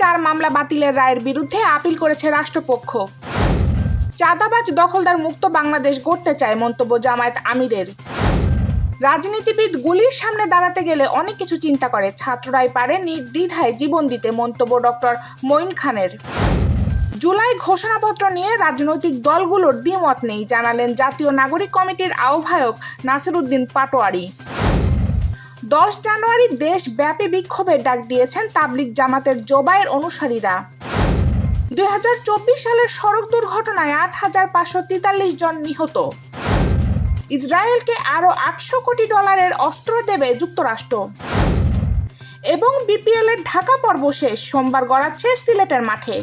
চার মামলা বাতিলের রায়ের বিরুদ্ধে আপিল করেছে রাষ্ট্রপক্ষ। চাঁদাবাজ দখলদার মুক্ত বাংলাদেশ গড়তে চায় মন্তব্য জামায়াত আমিরের। রাজনীতিবিদ গুলির সামনে দাঁড়াতে গেলে অনেক কিছু চিন্তা করে, ছাত্ররাই পারে নির্দ্বিধায় জীবন দিতে মন্তব্য ডক্টর মঈন খানের। জুলাই ঘোষণাপত্র নিয়ে রাজনৈতিক দলগুলোর দ্বিমত নেই, জানালেন জাতীয় নাগরিক কমিটির আহ্বায়ক নাসিরুদ্দিন পাটোয়ারি। দশ জানুয়ারি দেশব্যাপী বিক্ষোভের ডাক দিয়েছেন তাবলিগ জামাতের জোবায়ের অনুসারীরা। দুই সালের সড়ক দুর্ঘটনায় আট হাজার পাঁচশো তেতাল্লিশ জন নিহত। ইসরায়েলকে আরও আটশো কোটি ডলারের অস্ত্র দেবে যুক্তরাষ্ট্র। এবং বিপিএল এর ঢাকা পর্ব শেষ। সোমবার গড়াচ্ছে সিলেটের মাঠে।